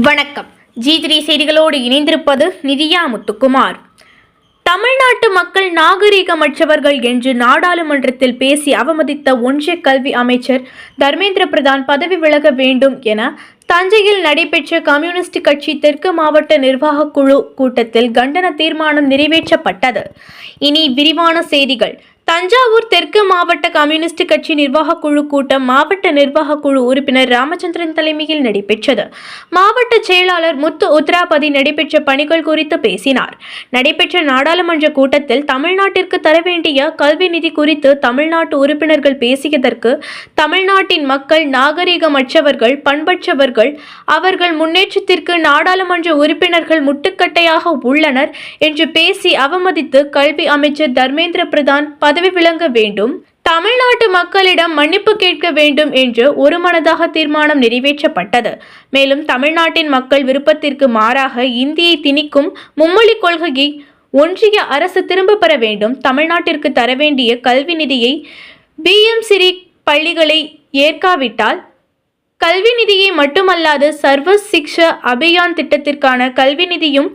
வணக்கம். G three செய்திகளோடு இணைந்திருப்பது நிதியா முத்துக்குமார். தமிழ்நாட்டு மக்கள் நாகரீகமற்றவர்கள் என்று நாடாளுமன்றத்தில் பேசி அவமதித்த ஒன்றிய கல்வி அமைச்சர் தர்மேந்திர பிரதான் பதவி விலக வேண்டும் என தஞ்சையில் நடைபெற்ற கம்யூனிஸ்ட் கட்சி தெற்கு மாவட்ட நிர்வாக குழு கூட்டத்தில் கண்டன தீர்மானம் நிறைவேற்றப்பட்டது. இனி விரிவான செய்திகள். தஞ்சாவூர் தெற்கு மாவட்ட கம்யூனிஸ்ட் கட்சி நிர்வாக குழு கூட்டம் மாவட்ட நிர்வாகக் குழு உறுப்பினர் ராமச்சந்திரன் தலைமையில் நடைபெற்றது. மாவட்ட செயலாளர் முத்து உத்ராபதி நடைபெற்ற பணிகள் குறித்து பேசினார். நடைபெற்ற நாடாளுமன்ற கூட்டத்தில் தமிழ்நாட்டிற்கு தர வேண்டிய கல்வி நிதி குறித்து தமிழ்நாட்டு உறுப்பினர்கள் பேசியதற்கு தமிழ்நாட்டின் மக்கள் நாகரிகமற்றவர்கள் பண்பற்றவர்கள் அவர்கள் முன்னேற்றத்திற்கு நாடாளுமன்ற உறுப்பினர்கள் முட்டுக்கட்டையாக உள்ளனர் என்று பேசி அவமதித்து கல்வி அமைச்சர் தர்மேந்திர பிரதான் பதவி விளங்க வேண்டும் தமிழ்நாட்டு மக்களிடம் மன்னிப்பு கேட்க வேண்டும் என்று ஒருமனதாக தீர்மானம் நிறைவேற்றப்பட்டது. மேலும் தமிழ்நாட்டின் மக்கள் விருப்பத்திற்கு மாறாக இந்தியை திணிக்கும் மும்மொழி கொள்கையை ஒன்றிய அரசு திரும்ப பெற வேண்டும். தமிழ்நாட்டிற்கு தர வேண்டிய கல்வி நிதியை பிஎம் சிறி பள்ளிகளை ஏற்காவிட்டால் கல்வி நிதியை மட்டுமல்லாது சர்வ சிக்ஷ அபியான் திட்டத்திற்கான கல்வி நிதியும்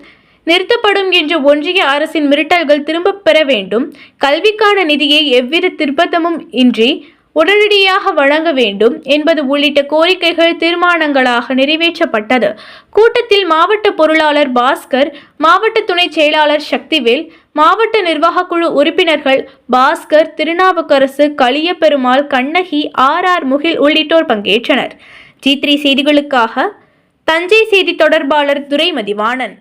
நிறுத்தப்படும் என்ற ஒன்றிய அரசின் மிரட்டல்கள் திரும்பப் பெற வேண்டும். கல்விக்கான நிதியை எவ்வித திருப்பத்தமும் இன்றி உடனடியாக வழங்க வேண்டும் என்பது உள்ளிட்ட கோரிக்கைகள் தீர்மானங்களாக நிறைவேற்றப்பட்டது. கூட்டத்தில் மாவட்ட பொருளாளர் பாஸ்கர் மாவட்ட துணை செயலாளர் சக்திவேல் மாவட்ட நிர்வாகக்குழு உறுப்பினர்கள் பாஸ்கர் திருநாவுக்கரசு களியபெருமாள் கண்ணகி ஆர் ஆர் முகில் உள்ளிட்டோர் பங்கேற்றனர். ஜி த்ரீ செய்திகளுக்காக தஞ்சை செய்தி தொடர்பாளர் துரைமதிவாணன்.